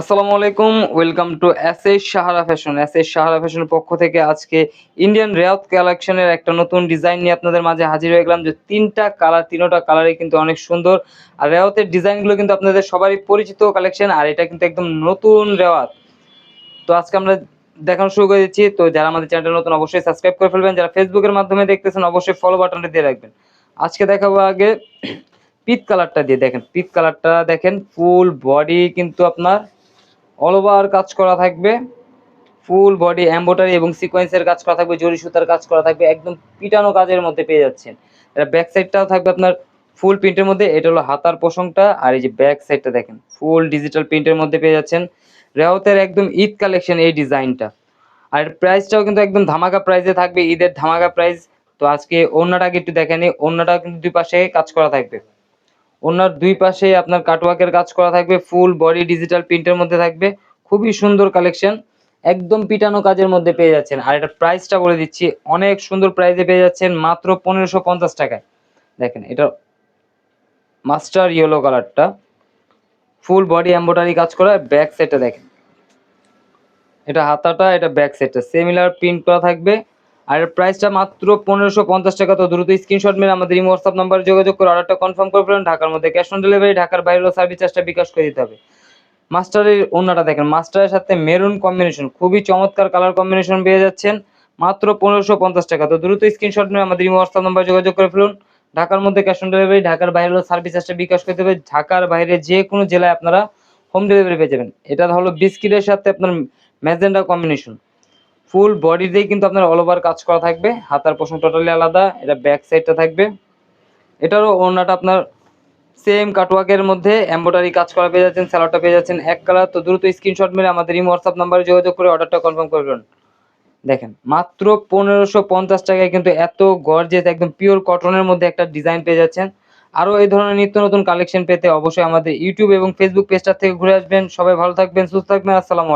আসসালামু আলাইকুম, welcome to S S Sahara fashion. S S Sahara ফ্যাশনের পক্ষ থেকে আজকে ইন্ডিয়ান রেয়াত কালেকশনের একটা নতুন ডিজাইন নিয়ে আপনাদের মাঝে হাজির হয়ে গেলাম যে তিনটা কালার, তিনোটা কালারই কিন্তু অনেক সুন্দর। আর রেওয়াতের ডিজাইনগুলো কিন্তু আপনাদের সবারই পরিচিত কালেকশন, আর এটা কিন্তু একদম নতুন রেওয়াত তো আজকে আমরা দেখানো শুরু করে দিচ্ছি। তো যারা আমাদের চ্যানেলটা নতুন, অবশ্যই সাবস্ক্রাইব করে ফেলবেন। যারা ফেসবুকের মাধ্যমে দেখতেছেন, অবশ্যই ফলো বাটনটা দিয়ে রাখবেন। আজকে দেখাবো আগে পিত কালারটা দিয়ে দেখেন। পিত কালারটা দেখেন ফুল বডি কিন্তু আপনার অল ওভার কাজ করা থাকবে। ফুল বডি এম্বোটারি এবং সিকোয়েন্সের কাজ করা থাকবে, জরি সুতার কাজ করা থাকবে, একদম পিটানো কাজের মধ্যে পেয়ে যাচ্ছেন। এটা ব্যাক সাইডটাও থাকবে আপনার ফুল প্রিন্টের মধ্যে, এটা হলো হাতার পোষণটা আর এই যে ব্যাক সাইডটা দেখেন ফুল ডিজিটাল প্রিন্টের মধ্যে পেয়ে যাচ্ছেন। রেওতের একদম ঈদ কালেকশন এই ডিজাইনটা। আর প্রাইসটাও কিন্তু একদম ধামাকা প্রাইসে থাকবে, ঈদের ধামাকা প্রাইস তো আজকে অন্যটাকে একটু দেখেনি অন্যটাও কিন্তু দুই পাশে কাজ করা থাকবে। ওনার দুই পাশে আপনার কাটওয়ার্কের কাজ করা থাকবে ফুল বডি ডিজিটাল প্রিন্টের মধ্যে থাকবে। খুবই সুন্দর কালেকশন একদম পিটানো কাজের মধ্যে পেয়ে যাচ্ছেন। আর এটা প্রাইসটা বলে দিচ্ছি, অনেক সুন্দর প্রাইসে পেয়ে যাচ্ছেন, মাত্র পনেরোশো পঞ্চাশ টাকায়। দেখেন, এটা মাস্টার ইয়েলো কালারটা ফুল বডি এম্বোটারি কাজ করা ব্যাক সেটটা দেখেন। এটা হাতাটা, এটা ব্যাক সেটটা সিমিলার প্রিন্ট করা থাকবে। আর প্রাইসটা মাত্র পনেরোশো পঞ্চাশ টাকা। তো দ্রুত স্ক্রিনশট মেরে আমাদের এই হোয়াটসঅ্যাপ নাম্বারে যোগাযোগ করে। অর্ডারটা কনফার্ম করে ফেলেন, ঢাকার মধ্যে ক্যাশ অন ডেলিভারি ঢাকার বাইরেও সার্ভিস চার্জটা বিকাশ করে দিতে হবে। মাস্টারের অন্যটা দেখেন মাস্টারের সাথে মেরুন কম্বিনেশন খুবই চমৎকার কালার কম্বিনেশন পেয়ে যাচ্ছেন। মাত্র পনেরোশো পঞ্চাশ টাকা। তো দ্রুত স্ক্রিনশট মেরে আমাদের এই হোয়াটসঅ্যাপ নাম্বারে যোগাযোগ করে ফেলুন। ঢাকার মধ্যে ক্যাশ অন ডেলিভারি ঢাকার বাইরেও সার্ভিস চার্জটা বিকাশ করতে হবে। ঢাকার বাইরে যে কোনো জেলায় আপনারা হোম ডেলিভারি পেয়ে যাবেন। এটা হলো বিস্কিটের সাথে আপনার ম্যাজেন্ডা কম্বিনেশন ফুল বডিতেই কিন্তু আপনার অল ওভার কাজ করা থাকবে। হাতার পোষণ টোটালি আলাদা, এটা ব্যাক সাইডটা থাকবে। এটারও ওড়নাটা আপনার সেম কাটওয়ার্কের মধ্যে এম্বোটারি কাজ করা পেয়ে যাচ্ছেন স্যালাডটা পেয়ে যাচ্ছেন এক কালার তো দ্রুত স্ক্রিনশট মেরে আমাদের এই হোয়াটসঅ্যাপ নাম্বারে যোগাযোগ করে অর্ডারটা কনফার্ম করবেন দেখেন, মাত্র পনেরোশো পঞ্চাশ টাকায় কিন্তু এত গর্জেস একদম পিওর কটনের মধ্যে একটা ডিজাইন পেয়ে যাচ্ছেন। আরও এই ধরনের নিত্য নতুন কালেকশন পেতে অবশ্যই আমাদের ইউটিউব এবং ফেসবুক পেজটা থেকে ঘুরে আসবেন। সবাই ভালো থাকবেন, সুস্থ থাকবেন, আসসালামু